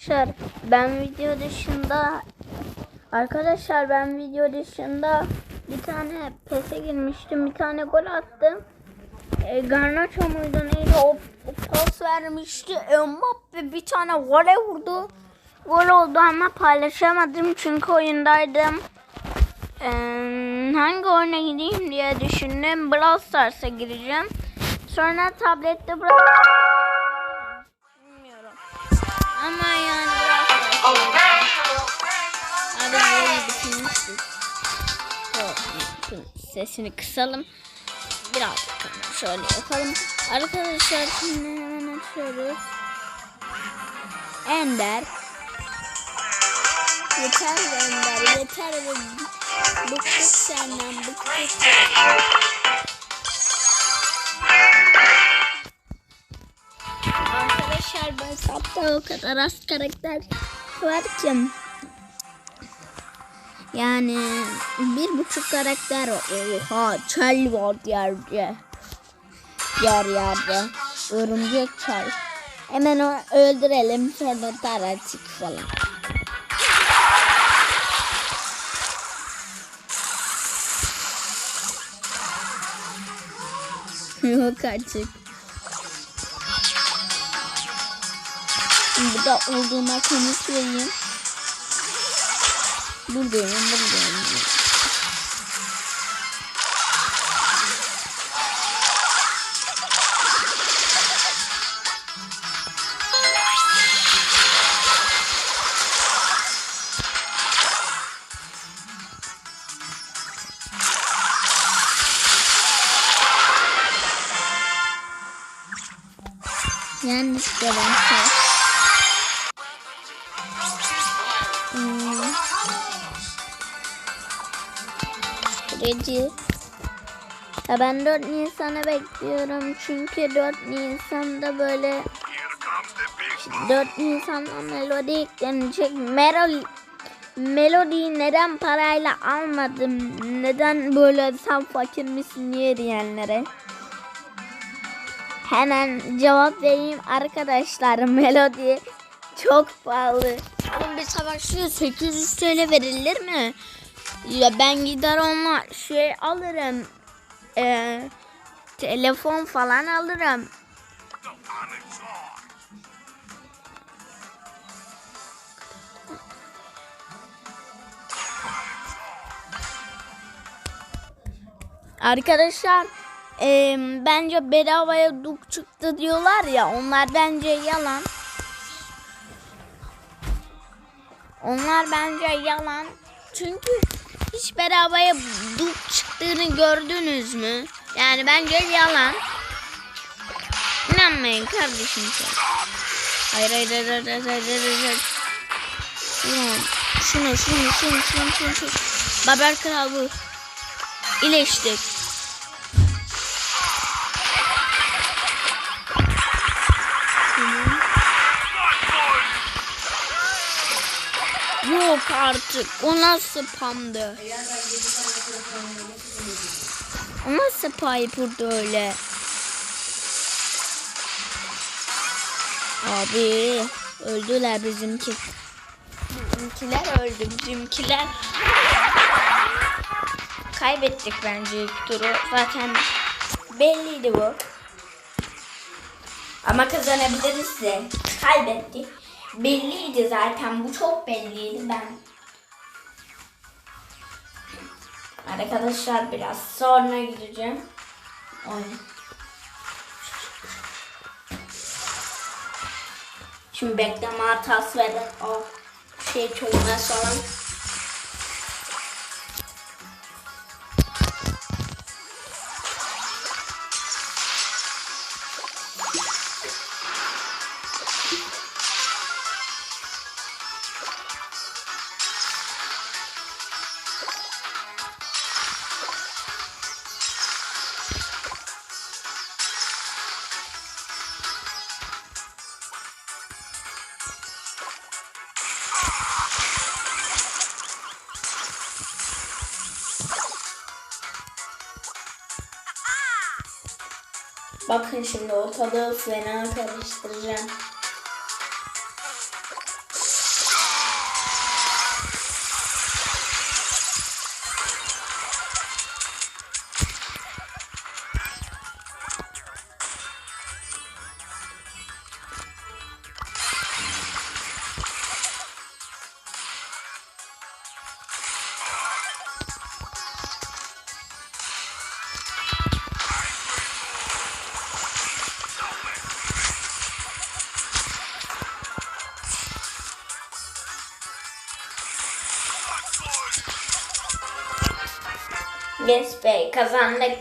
Arkadaşlar ben video dışında arkadaşlar ben video dışında bir tane pese girmiştim bir tane gol attım. E, Garnacho muydu neydi o, o pas vermişti. Mbappe bir tane voley vurdu. Gol oldu ama paylaşamadım çünkü oyundaydım. E, hangi oyuna gideyim diye düşündüm. Brawl Stars'a gireceğim. Sonra tablette Bilmiyorum. Ama yani Abi böyle bitirmiştik. Sesini kısalım. Biraz şöyle yapalım. Arkadaşlar şimdi hemen açıyoruz. Ender. Yeter Ender. Yeter. Bıktık senden. Bıktık. O kadar az karakter var ki. Yani bir buçuk karakter var. Oha çel var yerde. Yer yerde. Örümcek çel. Hemen onu öldürelim sonra taratik falan. Yok artık. Burada olduğuma konuşayım. Buradayım, buradayım. Yanlış görüntü. Süreci. Ya ben 4 Nisan'ı bekliyorum çünkü 4 Nisan'da böyle 4 Nisan'da melodi eklenecek. Melodi Melodiyi neden parayla almadım? Neden böyle sen fakir misin niye diyenlere? Hemen cevap vereyim arkadaşlar. Melodi çok pahalı. Oğlum bir savaşçıya 800 TL verilir mi? Ya ben gider onunla şey alırım. Ee, telefon falan alırım. Arkadaşlar e, bence bedavaya duk çıktı diyorlar ya onlar bence yalan. Onlar bence yalan. Çünkü hiç bedavaya duk çıktığını gördünüz mü? Yani bence yalan. İnanmayın kardeşim sen. Hayır hayır hayır hayır hayır hayır hayır. hayır. Şunu şunu şunu şunu şunu şunu. Baber kral bu. İyileştik. Yok artık. O nasıl spamdı? O nasıl Piper'dı öyle? Abi öldüler bizimki. Bizimkiler öldü bizimkiler. Kaybettik bence ilk turu. Zaten belliydi bu. Ama kazanabiliriz de. Kaybettik. Belliydi zaten. Bu çok belliydi ben. Arkadaşlar biraz sonra gideceğim. Oyun. Şimdi bekleme hatası ve o şey çözme sonra. Bakın şimdi ortalığı fena karıştıracağım. Bey kazandık.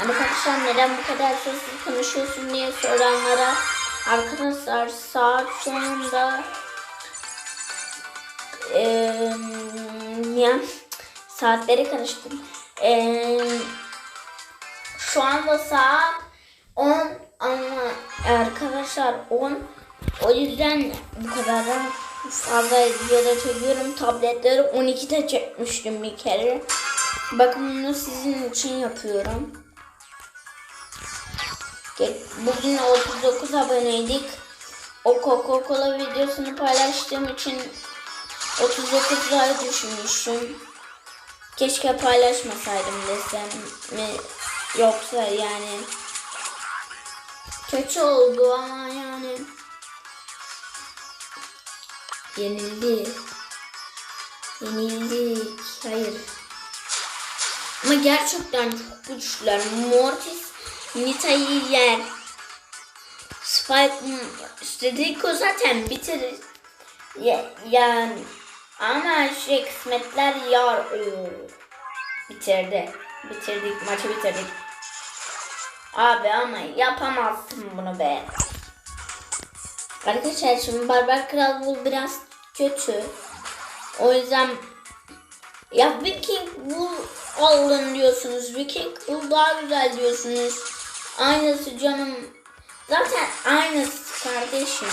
Arkadaşlar neden bu kadar sesli konuşuyorsun diye soranlara arkadaşlar saat sonunda eee ya saatleri karıştırdım. Eee şu anda saat 10 ama arkadaşlar 10 o yüzden bu kadar fazla videoda çekiyorum. Tabletleri 12'de çekmiştim bir kere. Bakın bunu sizin için yapıyorum. Bugün 39 aboneydik. O Coca-Cola videosunu paylaştığım için 39 ay düşünmüşüm. Keşke paylaşmasaydım desem mi yoksa yani kötü oldu ama yani yenildi. Yenildik. Hayır. Ama gerçekten çok güçlüler. Mortis Nita'yı yer. Spike Rico zaten bitirir. Ya, yani ama şey kısmetler yar Oo. bitirdi. Bitirdik maçı bitirdik. Abi ama yapamazsın bunu be. Arkadaşlar şimdi Barbar Kral Bull biraz kötü. O yüzden ya Viking Bull alın diyorsunuz. Viking Bull daha güzel diyorsunuz. Aynısı canım. Zaten aynısı kardeşim.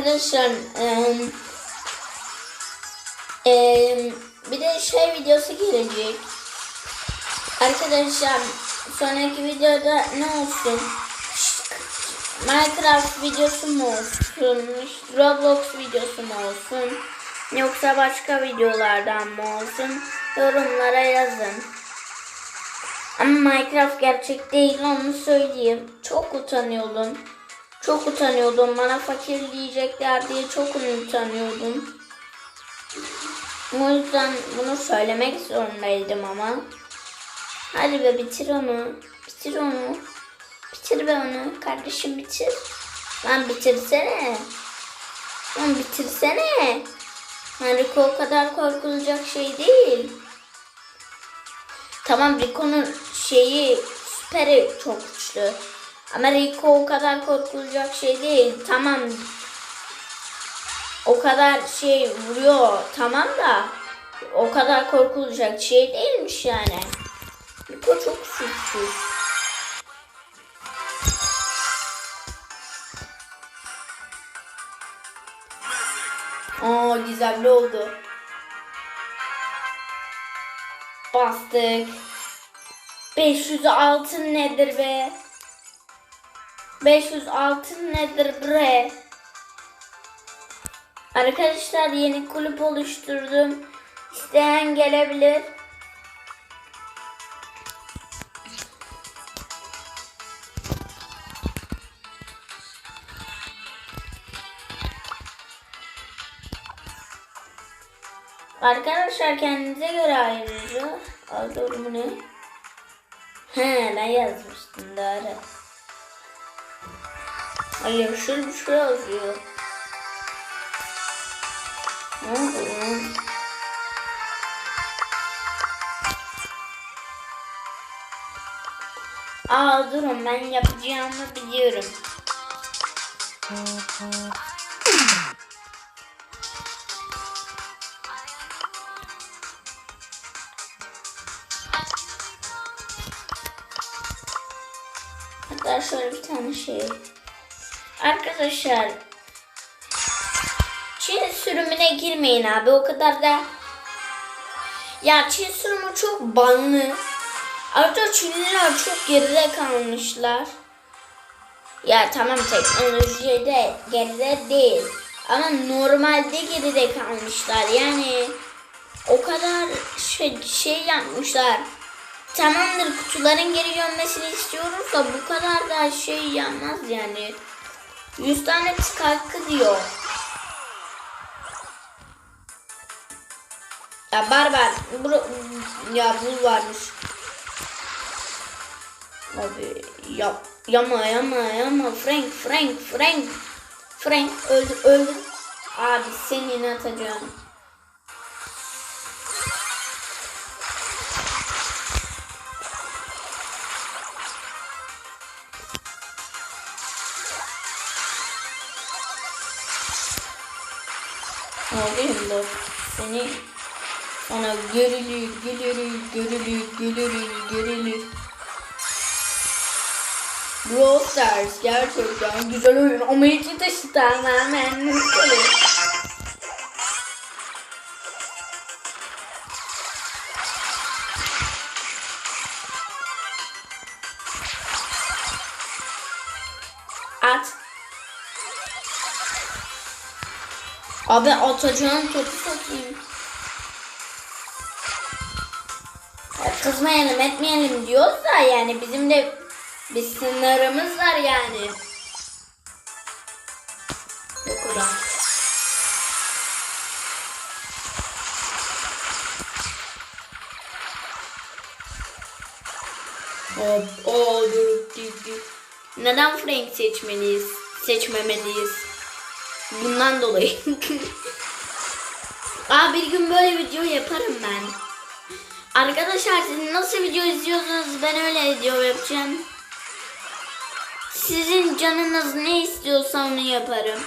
Arkadaşlar em, em, bir de şey videosu gelecek. Arkadaşlar sonraki videoda ne olsun? Minecraft videosu mu olsun? Roblox videosu mu olsun? Yoksa başka videolardan mı olsun? Yorumlara yazın. Ama Minecraft gerçek değil onu söyleyeyim. Çok utanıyordum. Çok utanıyordum. Bana fakir diyecekler diye çok utanıyordum. O yüzden bunu söylemek zorundaydım ama. Hadi be bitir onu. Bitir onu. Bitir be onu. Kardeşim bitir. Lan bitirsene. Lan bitirsene. Yani Rico o kadar korkulacak şey değil. Tamam Rico'nun şeyi süperi çok güçlü. Ama o kadar korkulacak şey değil. Tamam. O kadar şey vuruyor. Tamam da o kadar korkulacak şey değilmiş yani. Rico çok suçsuz. Aa gizemli oldu. Bastık. 500 altın nedir be? 500 altın nedir bre? Arkadaşlar yeni kulüp oluşturdum. İsteyen gelebilir. Arkadaşlar kendinize göre ayrıca. Aa, doğru mu ne? He ben yazmıştım doğru. Hayır şöyle şu yazıyor. Ne lan? Aa durun ben yapacağımı biliyorum. Hatta şöyle bir tane şey. Arkadaşlar Çin sürümüne girmeyin abi o kadar da ya Çin sürümü çok banlı. Ayrıca Çinliler çok geride kalmışlar. Ya tamam teknolojide geride değil. Ama normalde geride kalmışlar. Yani o kadar şey, şey yapmışlar. Tamamdır kutuların geri dönmesini istiyoruz da bu kadar da şey yapmaz yani. 100 tane çıkarttı diyor. Ya barbar. Bur ya buz varmış. Abi ya yama yama yama Frank Frank Frank Frank öldür öldür. Abi senin atacağım. Sana gerilir, gerilir, gerilir, gerilir, gerilir. Brawl Stars gerçekten güzel oyun ama içi dışı tamamen mutlu. At. Abi atacağın topu satayım. Kızmayalım etmeyelim diyoruz da yani bizim de bir sınırımız var yani. O kadar. Hop, o. Neden Frank seçmeliyiz? Seçmemeliyiz. Bundan dolayı. Aa bir gün böyle video yaparım ben. Arkadaşlar siz nasıl video izliyorsunuz ben öyle video yapacağım. Sizin canınız ne istiyorsa onu yaparım.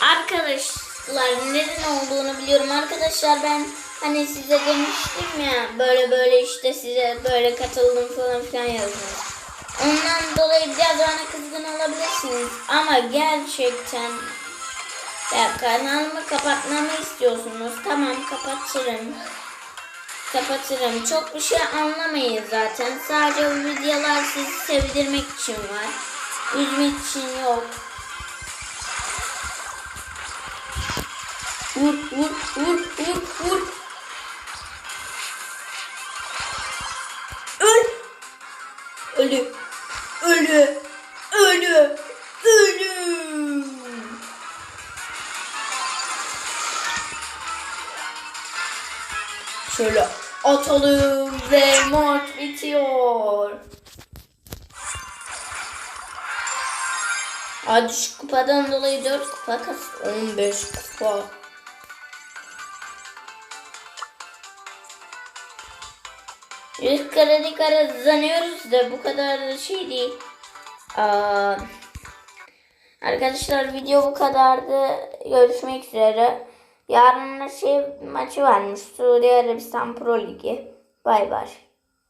Arkadaşlar neden olduğunu biliyorum. Arkadaşlar ben hani size demiştim ya böyle böyle işte size böyle katıldım falan filan yazdım. Ondan dolayı biraz bana kızgın olabilirsiniz. Ama gerçekten ya kanalımı kapatmamı istiyorsunuz. Tamam kapatırım. Kapatırım. Çok bir şey anlamayın zaten. Sadece bu videolar sizi sevdirmek için var. Üzmek için yok. Vur vur vur vur vur. Hadi şu kupadan dolayı 4 kupa kas 15 kupa. Yüz kare kazanıyoruz da bu kadar da şey değil. Aa, arkadaşlar video bu kadardı. Görüşmek üzere. Yarın da şey maçı varmış. Suudi Arabistan Pro Ligi. Bay bay.